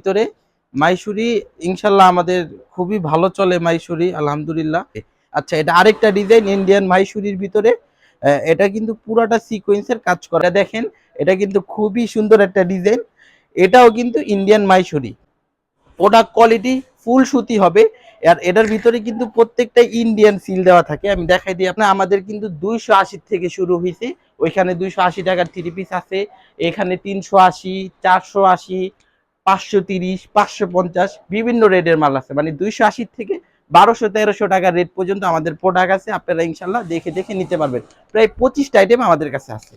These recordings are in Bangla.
ভিতরে। মাইসুরি, ইনশাল্লাহ আমাদের খুবই ভালো চলে মাইসুরি, আলহামদুলিল্লাহ। আচ্ছা এটা আরেকটা ডিজাইন ইন্ডিয়ান মাইসুরির ভিতরে। এটা কিন্তু পুরাটা সিকোয়েন্সের কাজ করে। দেখেন, এটা কিন্তু খুবই সুন্দর একটা ডিজাইন এটাও কিন্তু ইন্ডিয়ান মাইসুরি। প্রোডাক্ট কোয়ালিটি ফুল সুতি হবে। আর এটার ভিতরে কিন্তু প্রত্যেকটা ইন্ডিয়ান সিল দেওয়া থাকে। আমি দেখাই দিই আপনার আমাদের কিন্তু দুইশো আশি থেকে শুরু হয়েছে। ওইখানে দুইশো আশি টাকার থ্রি পিস আছে। এখানে তিনশো আশি, চারশো আশি পাঁচশো তিরিশ, পাঁচশো পঞ্চাশ, বিভিন্ন রেটের মাল আছে। মানে দুইশো আশি থেকে বারোশো, তেরোশো টাকার রেট পর্যন্ত আমাদের প্রোডাক্ট আছে। আপনারা ইনশাল্লাহ দেখে দেখে নিতে পারবেন। প্রায় পঁচিশটা আইটেম আমাদের কাছে আছে।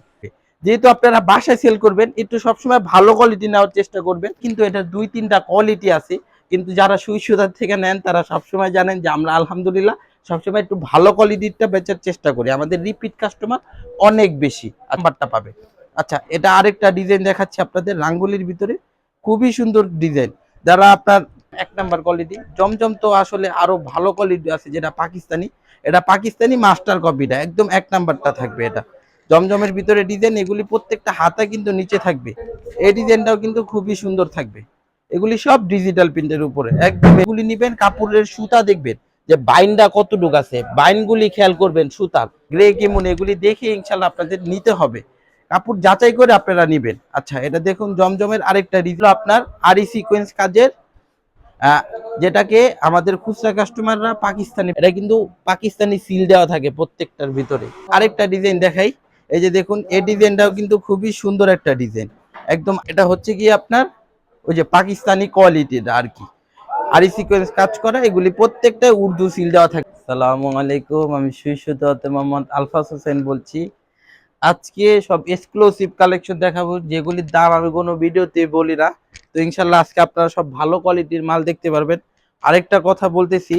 যেহেতু আপনারা বাসায় সেল করবেন, একটু সবসময় ভালো কোয়ালিটি নেওয়ার চেষ্টা করবেন। কিন্তু এটা দুই, তিনটা কোয়ালিটি আছে। কিন্তু যারা সুই সুতার থেকে নেন, তারা সবসময় জানেন যে আমরা আলহামদুলিল্লাহ সবসময় একটু ভালো কোয়ালিটিটা বেচার চেষ্টা করি। আমাদের রিপিট কাস্টমার অনেক বেশি নাম্বারটা পাবে। আচ্ছা এটা আরেকটা ডিজাইন দেখাচ্ছি আপনাদের। রাঙ্গুলির ভিতরে খুবই সুন্দর ডিজাইন যারা আপনার এক নাম্বার কোয়ালিটি জমজম তো আসলে আরও ভালো কোয়ালিটি আছে যেটা পাকিস্তানি। এটা পাকিস্তানি মাস্টার কপিটা একদম এক নাম্বারটা থাকবে এটা। জমজমের ভিতরে ডিজাইন এগুলি প্রত্যেকটা হাতা কিন্তু নিচে থাকবে। এই ডিজাইনটাও কিন্তু খুবই সুন্দর থাকবে। এগুলি সব ডিজিটাল প্রিন্টের উপরে। একদম এগুলি নিবেন, কাপড়ের সুতা দেখবেন, যে বাইনটা কতটুক আছে। বাইনগুলি খেয়াল করবেন সুতার। গ্রে কেমন, এগুলি দেখে ইনশাল্লাহ আপনাদের নিতে হবে। কাপড় যাচাই করে আপনারা নিবেন। আচ্ছা এটা দেখুন, জমজমের আরেকটা রিজু আপনার আরি সিকোয়েন্স কাজের যেটাকে আমাদের খুচরা কাস্টমাররা পাকিস্তানি এটা কিন্তু পাকিস্তানি সিল দেওয়া থাকে প্রত্যেকটার ভিতরে। আরেকটা ডিজাইন দেখাই। এই যে দেখুন, এই ডিজাইনটাও কিন্তু খুবই সুন্দর একটা ডিজাইন একদম, এটা হচ্ছে কি আপনার, ওই যে পাকিস্তানি কোয়ালিটির আর কি। আরি সিকোয়েন্স কাজ করা, এগুলি প্রত্যেকটা উর্দু সিল দেওয়া থাকে। সালামু আলাইকুম, আমি সুইসুত মোহাম্মদ আলফাস হোসেন বলছি। আজকে সব এক্সক্লুসিভ কালেকশন দেখাবো যেগুলির দাম আমি কোনো ভিডিওতে বলি না। তো ইনশাল্লাহ আজকে আপনারা সব ভালো কোয়ালিটির মাল দেখতে পারবেন। আরেকটা কথা বলতেছি,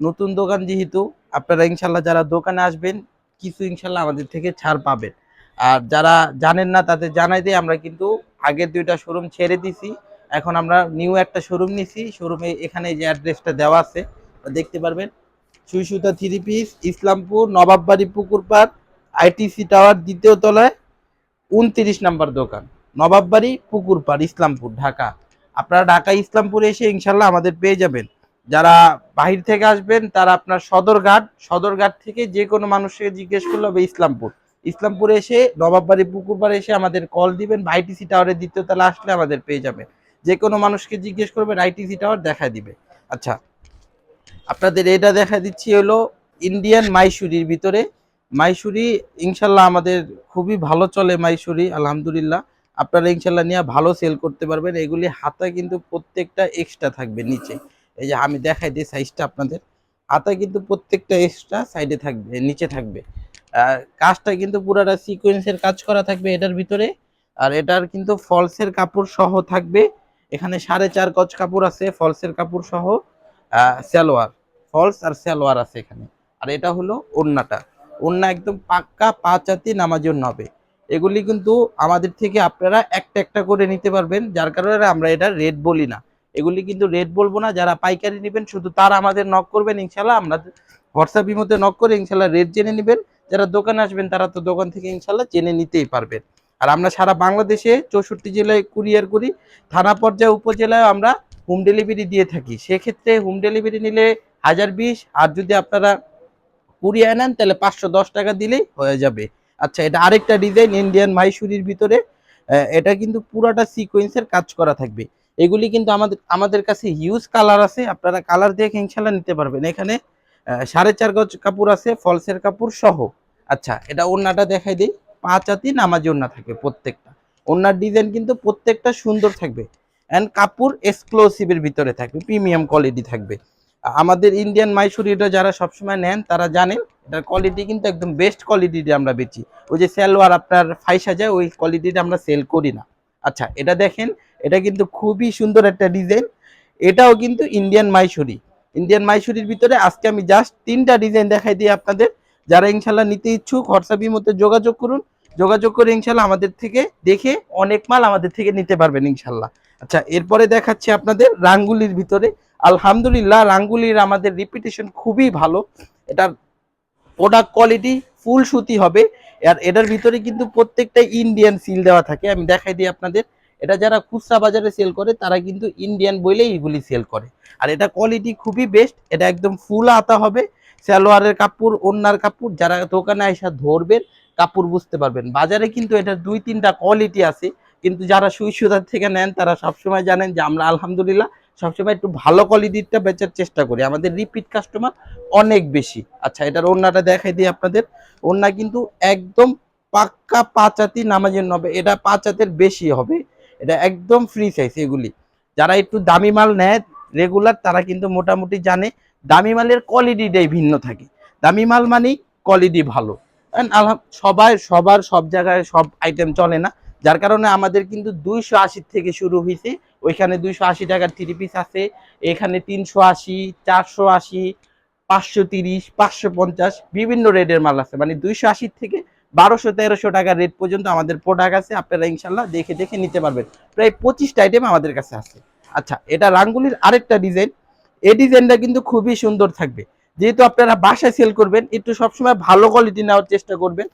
নতুন দোকান যেহেতু, আপনারা ইনশাল্লাহ যারা দোকানে আসবেন, কিছু ইনশাল্লাহ আমাদের থেকে ছাড় পাবেন। আর যারা জানেন না, তাদের জানাই দিয়ে আমরা কিন্তু আগের দুইটা শোরুম ছেড়ে দিছি। এখন আমরা নিউ একটা শোরুম নিছি শোরুমে এখানে যে অ্যাড্রেসটা দেওয়া আছে, দেখতে পারবেন। সুইসুতা three piece Islampur, Nawabbari Pukurpar ITC tower দ্বিতীয় তলায় উনত্রিশ নাম্বার দোকান, নবাববাড়ি, পুকুরপাড়, ইসলামপুর, ঢাকা। আপনারা ঢাকা, ইসলামপুরে এসে ইনশাল্লাহ আমাদের পেয়ে যাবেন। যারা বাহির থেকে আসবেন, তারা আপনার সদরঘাট সদরঘাট থেকে যে কোনো মানুষকে জিজ্ঞেস করলে হবে ইসলামপুর। ইসলামপুরে এসে, নবাববাড়ি, পুকুরপাড়ে এসে আমাদের কল দিবেন, আইটিসি টাওয়ারের দ্বিতীয় তলা আসলে আমাদের পেয়ে যাবেন। যে কোনো মানুষকে জিজ্ঞেস করবেন, আইটিসি টাওয়ার দেখা দিবে। আচ্ছা আপনাদের এটা দেখা দিচ্ছি হলো ইন্ডিয়ান মাইসুরির ভিতরে। মাইসুরি ইনশাল্লাহ আমাদের খুবই ভালো চলে মাইশুরি আলহামদুলিল্লাহ। আপনারা ইনশাল্লাহ নিয়ে ভালো সেল করতে পারবেন। এগুলি হাতা কিন্তু প্রত্যেকটা এক্সট্রা থাকবে নিচে। এই যে আমি দেখাই দিই সাইজটা আপনাদের। হাতা কিন্তু প্রত্যেকটা এক্সট্রা সাইডে থাকবে, নিচে থাকবে। আর কাজটা কিন্তু পুরাটা সিকোয়েন্সের কাজ করা থাকবে এটার ভিতরে। আর এটার কিন্তু ফলসের কাপড় সহ থাকবে। এখানে সাড়ে চার গজ কাপড় আছে ফলসের কাপড় সহ সালোয়ার। ফলস আর সালোয়ার আছে এখানে। আর এটা হলো ওড়নাটা। ওড়না একদম পাক্কা পাঁচাতি নামার জন্য হবে। এগুলি কিন্তু আমাদের থেকে আপনারা একটা একটা করে নিতে পারবেন, যার কারণে আমরা এটা রেট বলি না। এগুলি কিন্তু রেট বলব না, যারা পাইকারি নেবেন শুধু তারা আমাদের নক করবেন, ইনশাল্লাহ আমরা হোয়াটসঅ্যাপ মধ্যে নক করে ইনশাল্লাহ রেট জেনে নেবেন। যারা দোকানে আসবেন তারা তো দোকান থেকে ইনশাল্লাহ জেনে নিতেই পারবেন। আর আমরা সারা বাংলাদেশে চৌষট্টি জেলায় কুরিয়ার করি, থানা পর্যায়ে উপজেলায় আমরা হোম ডেলিভারি দিয়ে থাকি। সেক্ষেত্রে হোম ডেলিভারি নিলে হাজার বিশ, আর যদি আপনারা কুরিয়ার নেন, তাহলে পাঁচশো দশ টাকা দিলেই হয়ে যাবে। আচ্ছা এটা আরেকটা ডিজাইন ইন্ডিয়ান মাইসুরির ভিতরে এটা কিন্তু পুরাটা সিকোয়েন্সের কাজ করা থাকবে। এগুলি কিন্তু আমাদের আমাদের কাছে হিউজ কালার আছে, আপনারা কালার দেখে ইনশাল্লাহ নিতে পারবেন। এখানে সাড়ে চার গজ কাপড় আছে ফলসের কাপড় সহ। আচ্ছা এটা ওড়নাটা দেখাই দিই। পাঁচ হাতি নামাজি ওড়না থাকে প্রত্যেকটা। ওড়নার ডিজাইন কিন্তু প্রত্যেকটা সুন্দর থাকবে। অ্যান্ড কাপড় এক্সক্লুসিভের ভিতরে থাকবে প্রিমিয়াম কোয়ালিটি থাকবে। আমাদের ইন্ডিয়ান মাইসুরিটা যারা সবসময় নেন, তারা জানেন, এটার কোয়ালিটি কিন্তু একদম বেস্ট কোয়ালিটিতে আমরা বেচি। ওই যে সালোয়ার আপনার ফাইসা যায়, ওই কোয়ালিটিটা আমরা সেল করি না। আচ্ছা এটা দেখেন, এটা কিন্তু খুবই সুন্দর একটা ডিজাইন এটাও কিন্তু ইন্ডিয়ান মাইসুরি ইন্ডিয়ান মাইসুরির ভিতরে আজকে আমি জাস্ট তিনটা ডিজাইন দেখাই দিই আপনাদের। যারা ইনশাল্লাহ নিতে ইচ্ছুক হোয়াটসঅ্যাপের মধ্যে যোগাযোগ করুন। যোগাযোগ করে ইনশাল্লাহ আমাদের থেকে দেখে অনেক মাল আমাদের থেকে নিতে পারবেন ইনশাল্লাহ আচ্ছা এরপরে দেখাচ্ছি আপনাদের রাঙ্গুলির ভিতরে। আলহামদুলিল্লাহ, রাঙ্গুলির আমাদের রিপিটেশন খুবই ভালো। এটার প্রোডাক্ট কোয়ালিটি ফুল সুতি হবে। আর এটার ভিতরে কিন্তু প্রত্যেকটা ইন্ডিয়ান সিল দেওয়া থাকে। আমি দেখাই দিই আপনাদের। এটা যারা খুচরা বাজারে সেল করে, তারা কিন্তু ইন্ডিয়ান বইলেই এগুলি সেল করে। আর এটা কোয়ালিটি খুবই বেস্ট এটা একদম ফুল আতা হবে। সালোয়ারের কাপড়, ওন্নার কাপড়, যারা দোকানে এসে ধরবেন, কাপড় বুঝতে পারবেন। বাজারে কিন্তু এটা দুই তিনটা কোয়ালিটি আছে। কিন্তু যারা সুই সুতার থেকে নেন, তারা সবসময় জানেন যে আমরা আলহামদুলিল্লাহ সবসময় একটু ভালো কোয়ালিটিটা বেচার চেষ্টা করি। আমাদের রিপিট কাস্টমার অনেক বেশি। আচ্ছা এটার ওন্নাটা দেখাই দিই আপনাদের। ওন্না কিন্তু একদম পাক্কা পাঁচাতি নামাজের নবে। এটা পাঁচাতের বেশি হবে। এটা একদম ফ্রি সাইজ এগুলি। যারা একটু দামি মাল নেয় রেগুলার তারা কিন্তু মোটামুটি জানে দামি মালের কোয়ালিটিটাই ভিন্ন থাকে। দামি মাল মানেই কোয়ালিটি ভালো। সবাই, সবার সব জায়গায় সব আইটেম চলে না। যার কারণে আমাদের কিন্তু দুইশো আশি থেকে শুরু হয়েছে ওইখানে দুইশো আশি টাকার থ্রি পিস আছে। এখানে তিনশো আশি, চারশো আশি, পাঁচশো তিরিশ, পাঁচশো পঞ্চাশ, বিভিন্ন রেটের মাল আছে। মানে দুইশো আশি থেকে বারোশো, তেরোশো টাকার রেট পর্যন্ত আমাদের প্রোডাক্ট আছে। আপনারা ইনশাল্লাহ দেখে দেখে নিতে পারবেন। প্রায় পঁচিশটা আইটেম আমাদের কাছে আছে। আচ্ছা এটা রাঙ্গুলির আরেকটা ডিজাইন এই ডিজাইনটা কিন্তু খুবই সুন্দর থাকবে। যেহেতু আপনারা বাসায় সেল করবেন, একটু সবসময় ভালো কোয়ালিটি নেওয়ার চেষ্টা করবেন।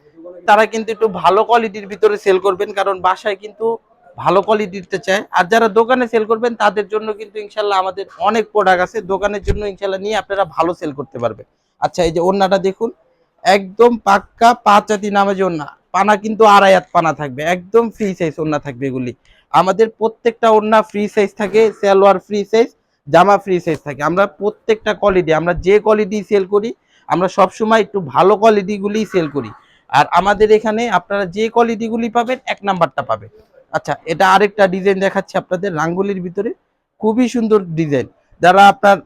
তারা কিন্তু একটু ভালো কোয়ালিটির ভিতরে সেল করবেন। কারণ বাসায় কিন্তু ভালো কোয়ালিটিতে চায়। আর যারা দোকানে সেল করবেন, তাদের জন্য কিন্তু ইনশাল্লাহ আমাদের অনেক প্রোডাক্ট আছে। দোকানের জন্য ইনশাল্লাহ নিয়ে আপনারা ভালো সেল করতে পারবেন। আচ্ছা এই যে ওন্নাটা দেখুন, একদম পাক্কা পাঁচাতি নামে যে ওন্না পানা কিন্তু আড়াই হাত পানা থাকবে, একদম ফ্রি সাইজ ওন্না থাকবে এগুলি। আমাদের প্রত্যেকটা ওন্না ফ্রি সাইজ থাকে, সালোয়ার ফ্রি সাইজ জামা ফ্রি সাইজ থাকে। আমরা প্রত্যেকটা কোয়ালিটি আমরা যে কোয়ালিটি সেল করি, আমরা সবসময় একটু ভালো কোয়ালিটিগুলি সেল করি। আর আমাদের এখানে আপনারা যে কোয়ালিটিগুলি পাবেন, এক নাম্বারটা পাবেন। আচ্ছা এটা আরেকটা ডিজাইন দেখাচ্ছি আপনাদের, রাঙ্গুলির ভিতরে। খুবই সুন্দর ডিজাইন যারা আপনার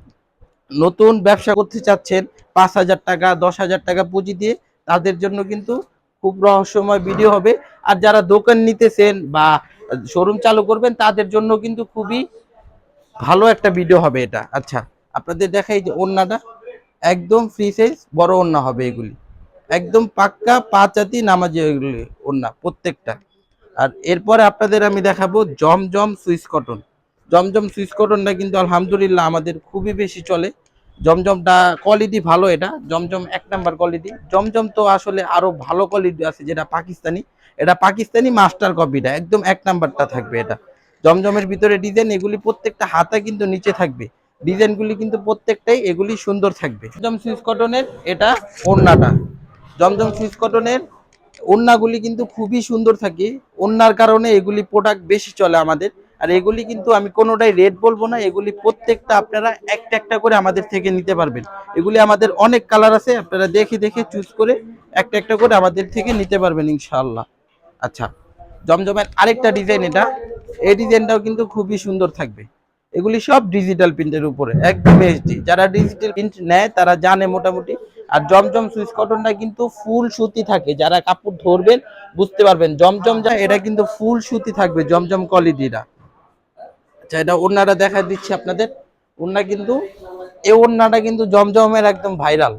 নতুন ব্যবসা করতে চাচ্ছেন, পাঁচ হাজার টাকা, দশ হাজার টাকা পুঁজি দিয়ে, তাদের জন্য কিন্তু খুব রহস্যময় ভিডিও হবে। আর যারা দোকান নিতেছেন বা শোরুম চালু করবেন, তাদের জন্য কিন্তু খুবই ভালো একটা ভিডিও হবে এটা। আচ্ছা আপনাদের দেখাই যে ওন্নাটা একদম ফ্রি সাইজ বড় ওন্না হবে এগুলি। একদম পাক্কা পাঁচাতি নামাজি এগুলি ওন্না প্রত্যেকটা। আর এরপরে আপনাদের আমি দেখাবো Zamzam Swiss cotton. Zamzam Swiss কটনটা কিন্তু আলহামদুলিল্লাহ আমাদের খুবই বেশি চলে। জমজমটা কোয়ালিটি ভালো এটা, জমজম এক নাম্বার কোয়ালিটি জমজম তো আসলে আরও ভালো কোয়ালিটি আছে যেটা পাকিস্তানি। এটা পাকিস্তানি মাস্টার কপিটা একদম এক নাম্বারটা থাকবে এটা। জমজমের ভিতরে ডিজাইন এগুলি প্রত্যেকটা হাতা কিন্তু নিচে থাকবে। ডিজাইনগুলি কিন্তু প্রত্যেকটাই এগুলি সুন্দর থাকবে। জমজম সুইস কটনের এটা ওড়নাটা। জমজম সুইস কটনের ওড়নাগুলি কিন্তু খুবই সুন্দর থাকে। ওড়নার কারণে এগুলি প্রোডাক্ট বেশি চলে আমাদের। আর এগুলি কিন্তু আমি কোনোটাই রেট বলব না, এগুলি প্রত্যেকটা আপনারা একটা একটা করে আমাদের থেকে নিতে পারবেন। এগুলি আমাদের অনেক কালার আছে, আপনারা দেখে দেখে চুজ করে একটা একটা করে আমাদের থেকে নিতে পারবেন ইনশাআল্লাহ। আচ্ছা জমজমের আরেকটা ডিজাইন এটা। এই ডিজাইনটাও কিন্তু খুবই সুন্দর থাকবে। এগুলি সব ডিজিটাল প্রিন্টের উপরে, একদম এইচডি যারা ডিজিটাল প্রিন্ট নেয়, তারা জানে মোটামুটি আর জমজম সুইচ কটনটা কিন্তু ফুল সুতি থাকে। যারা কাপড় ধরবেন বুঝতে পারবেন, জমজম যা, এটা কিন্তু ফুল সুতি থাকবে, জমজম কোয়ালিটিটা আচ্ছা এটা ওড়নাটা দেখা দিচ্ছি আপনাদের। ওড়না কিন্তু এই ওড়নাটা কিন্তু জমজমের একদম ভাইরাল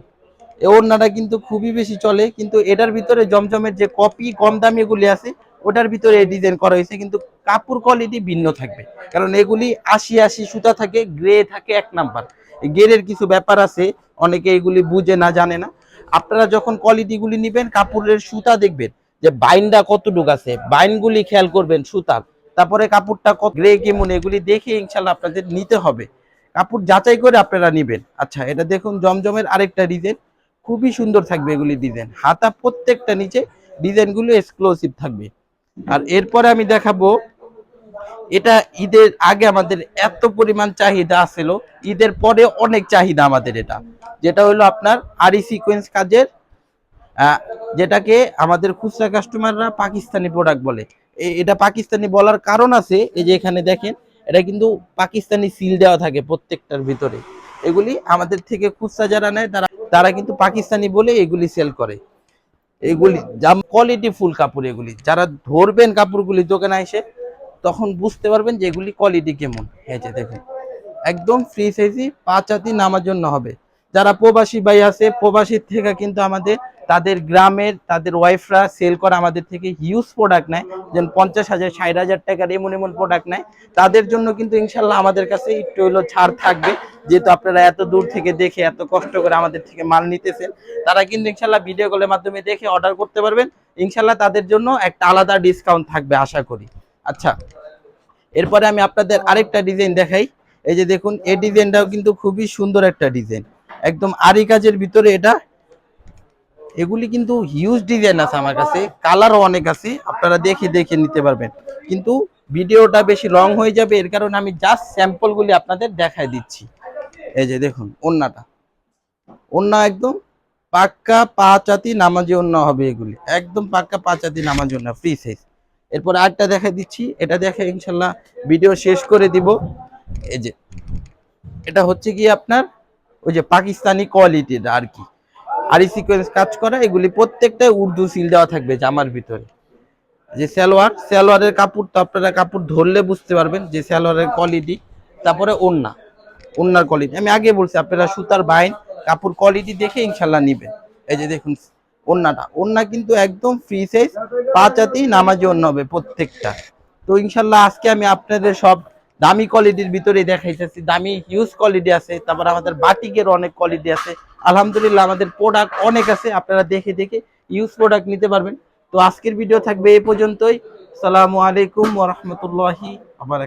এই ওড়নাটা কিন্তু খুবই বেশি চলে, কিন্তু এটার ভিতরে জমজমের যে কপি, কম দামি এগুলি আছে, ওটার ভিতরে ডিজাইন করা হয়েছে, কিন্তু কাপড় কোয়ালিটি ভিন্ন থাকবে। কারণ এগুলি আশি আশি সুতা থাকে গ্রে থাকে এক নাম্বার গ্রের কিছু ব্যাপার আছে, অনেকে এগুলি বুঝে না, জানে না। আপনারা যখন কোয়ালিটিগুলি নেবেন, কাপড়ের সুতা দেখবেন, যে বাইনটা কতটুক আছে, বাইনগুলি খেয়াল করবেন সুতার। তারপরে কাপড়টা কত গ্রে কেমন, এগুলি দেখে ইনশাল্লাহ আপনাদের নিতে হবে। কাপড় যাচাই করে আপনারা নেবেন। আচ্ছা এটা দেখুন জমজমের আরেকটা ডিজাইন। খুবই সুন্দর থাকবে এগুলি ডিজাইন। হাতা প্রত্যেকটা নিচে ডিজাইনগুলো এক্সক্লুসিভ থাকবে। আর এরপরে আমি দেখাবো এটা ঈদের আগে আমাদের এত পরিমাণ চাহিদা আছিল, ঈদের পরে অনেক চাহিদা আমাদের এটা। যেটা হলো আপনার আরি সিকোয়েন্স কাজের যেটাকে আমাদের খুচরা কাস্টমাররা পাকিস্তানি প্রোডাক্ট বলে। এটা পাকিস্তানি বলার কারণ আছে, এই যে এখানে দেখেন, এটা কিন্তু পাকিস্তানি সিল দেওয়া থাকে প্রত্যেকটার ভিতরে। এগুলি আমাদের থেকে খুচরা যারা নেয়, তারা তারা কিন্তু পাকিস্তানি বলে এগুলি সেল করে। এগুলি কোয়ালিটি ফুল কাপড় এগুলি। যারা ধরবেন কাপড়গুলি, দোকানে এসে তখন বুঝতে পারবেন যে এগুলি কোয়ালিটি কেমন। এই যে দেখুন, একদম ফ্রি সাইজই পাঁচ হাতি নামার জন্য হবে। যারা প্রবাসী ভাই আছে, প্রবাসীর থেকে কিন্তু আমাদের, তাদের গ্রামের, তাদের ওয়াইফরা সেল করে আমাদের থেকে হিউজ প্রোডাক্ট নেয়। যেমন পঞ্চাশ হাজার, ষাট হাজার টাকার এমন এমন প্রোডাক্ট নেয়। তাদের জন্য কিন্তু ইনশাল্লাহ আমাদের কাছে একটু হলো ছাড় থাকবে। যেহেতু আপনারা এত দূর থেকে দেখে, এত কষ্ট করে আমাদের থেকে মাল নিতেছেন, তারা কিন্তু ইনশাল্লাহ ভিডিও কলের মাধ্যমে দেখে অর্ডার করতে পারবেন। ইনশাল্লাহ তাদের জন্য একটা আলাদা ডিসকাউন্ট থাকবে, আশা করি। আচ্ছা। এরপরে আমি আপনাদের আরেকটা ডিজাইন দেখাই। এই যে দেখুন, এই ডিজাইনটাও কিন্তু খুবই সুন্দর একটা ডিজাইন একদম আরি কাজের ভিতরে এটা। এগুলি কিন্তু হিউজ ডিজাইন আছে আমার কাছে। কালারও অনেক আছে। আপনারা দেখে দেখে নিতে পারবেন। কিন্তু ভিডিওটা বেশি লং হয়ে যাবে। এর কারণে আমি জাস্ট স্যাম্পলগুলি আপনাদের দেখাই দিচ্ছি। এই যে দেখুন, ওন্নাটা। ওন্না একদম পাক্কা পাঁচাতি নামাজি ওন্না হবে এগুলি। একদম পাক্কা পাঁচাতি নামাজি ওন্না ফ্রি সাইজ এরপর আরেকটা দেখা দিচ্ছি। এটা দেখে ইনশাল্লাহ ভিডিও শেষ করে দিব। এই যে, এটা হচ্ছে কি আপনার? ওই যে পাকিস্তানি কোয়ালিটির আর কি। আরি সিকোয়েন্স কাজ করা, এগুলি প্রত্যেকটাই উর্দু সিল দেওয়া থাকবে জামার ভিতরে। যে সালোয়ার, সালোয়ারের কাপড় তো আপনারা কাপড় ধরলে বুঝতে পারবেন যে সালোয়ারের কোয়ালিটি তারপরে ওন্না ওন্নার কোয়ালিটি আমি আগে বলছি, আপনারা সুতার বাইন, কাপড় কোয়ালিটি দেখে ইনশাল্লাহ নিবেন। এই যে দেখুন ওন্নাটা। ওন্না কিন্তু একদম ফ্রি সাইজ পাঁচাতেই নামাজি ওন্না হবে প্রত্যেকটা। তো ইনশাল্লাহ আজকে আমি আপনাদের সব দামি কোয়ালিটির ভিতরে দেখাইতেছি। দামি হিউজ কোয়ালিটি আছে, তারপর আমাদের বাটিকের অনেক কোয়ালিটি আছে। আলহামদুলিল্লাহ আমাদের প্রোডাক্ট অনেক আছে, আপনারা দেখে দেখে ইউজ প্রোডাক্ট নিতে পারবেন। তো আজকের ভিডিও থাকবে এই পর্যন্তই। সালামু আলাইকুম ওরহমতুল্লাহি আবার